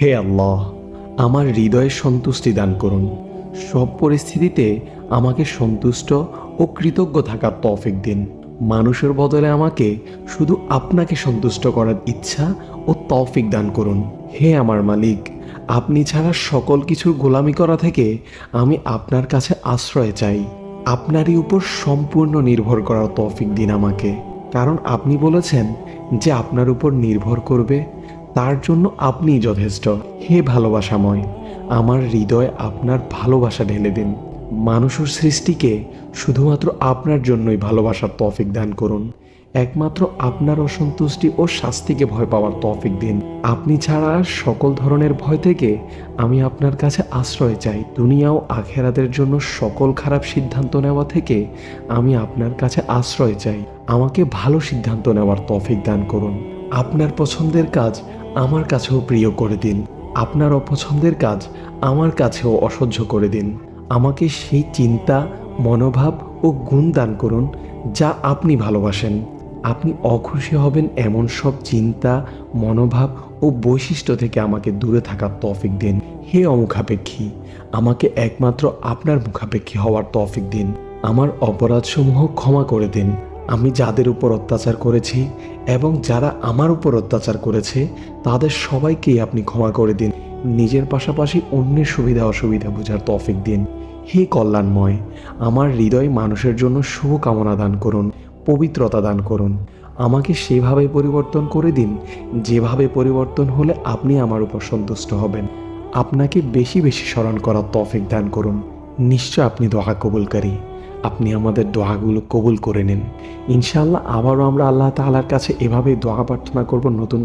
হে আল্লাহ, আমার হৃদয়ে সন্তুষ্টি দান করুন। সব পরিস্থিতিতে আমাকে সন্তুষ্ট ও কৃতজ্ঞ থাকার তৌফিক দিন। মানুষের বদলে আমাকে শুধু আপনাকে সন্তুষ্ট করার ইচ্ছা ও তৌফিক দান করুন। হে আমার মালিক, আপনি ছাড়া সকল কিছুর গোলামি করা থেকে আমি আপনার কাছে আশ্রয় চাই। আপনারই উপর সম্পূর্ণ নির্ভর করার তৌফিক দিন আমাকে। কারণ আপনি বলেছেন যে আপনার উপর নির্ভর করবে তার জন্য আপনিই যথেষ্ট। হে ভালোবাসাময়, আমার হৃদয় আপনার ভালোবাসা ঢেলে দিন। মানুষের সৃষ্টিকে শুধুমাত্র আপনার জন্যই ভালোবাসার তফিক দান করুন। একমাত্র আপনার অসন্তুষ্টি ও শাস্তিকে ভয় পাওয়ার তফিক দিন। আপনি ছাড়া সকল ধরনের ভয় থেকে আমি আপনার কাছে আশ্রয় চাই। দুনিয়া ও আখেরাতের জন্য সকল খারাপ সিদ্ধান্ত নেওয়া থেকে আমি আপনার কাছে আশ্রয় চাই। আমাকে ভালো সিদ্ধান্ত নেওয়ার তফিক দান করুন। আপনার পছন্দের কাজ আমার কাছেও প্রিয় করে দিন। আপনার অপছন্দের কাজ আমার কাছেও অসহ্য করে দিন। আমাকে সেই চিন্তা, মনোভাব ও গুণ দান করুন যা আপনি ভালোবাসেন। আপনি অখুশি হবেন এমন সব চিন্তা, মনোভাব ও বৈশিষ্ট্য থেকে আমাকে দূরে থাকার তফিক দিন। হে অমুখাপেক্ষী, আমাকে একমাত্র আপনার মুখাপেক্ষী হওয়ার তৌফিক দিন। আমার অপরাধসমূহ ক্ষমা করে দিন। আমি যাদের উপর অত্যাচার করেছি এবং যারা আমার উপর অত্যাচার করেছে, তাদের সবাইকেই আপনি ক্ষমা করে দিন। নিজের পাশাপাশি অন্যের সুবিধা অসুবিধা বোঝার তফিক দিন। হে কল্যাণময়, আমার হৃদয় মানুষের জন্য শুভকামনা দান করুন, পবিত্রতা দান করুন। আমাকে সেভাবে পরিবর্তন করে দিন, যেভাবে পরিবর্তন হলে আপনি আমার উপর সন্তুষ্ট হবেন। আপনাকে বেশি বেশি স্মরণ করার তফিক দান করুন। নিশ্চয় আপনি দোয়া কবুলকারী। আপনি আমাদের দোয়াগুলো কবুল করে নিন। ইনশাআল্লাহ আবারও আমরা আল্লাহ তাআলার কাছে এভাবেই দোয়া প্রার্থনা করব নতুন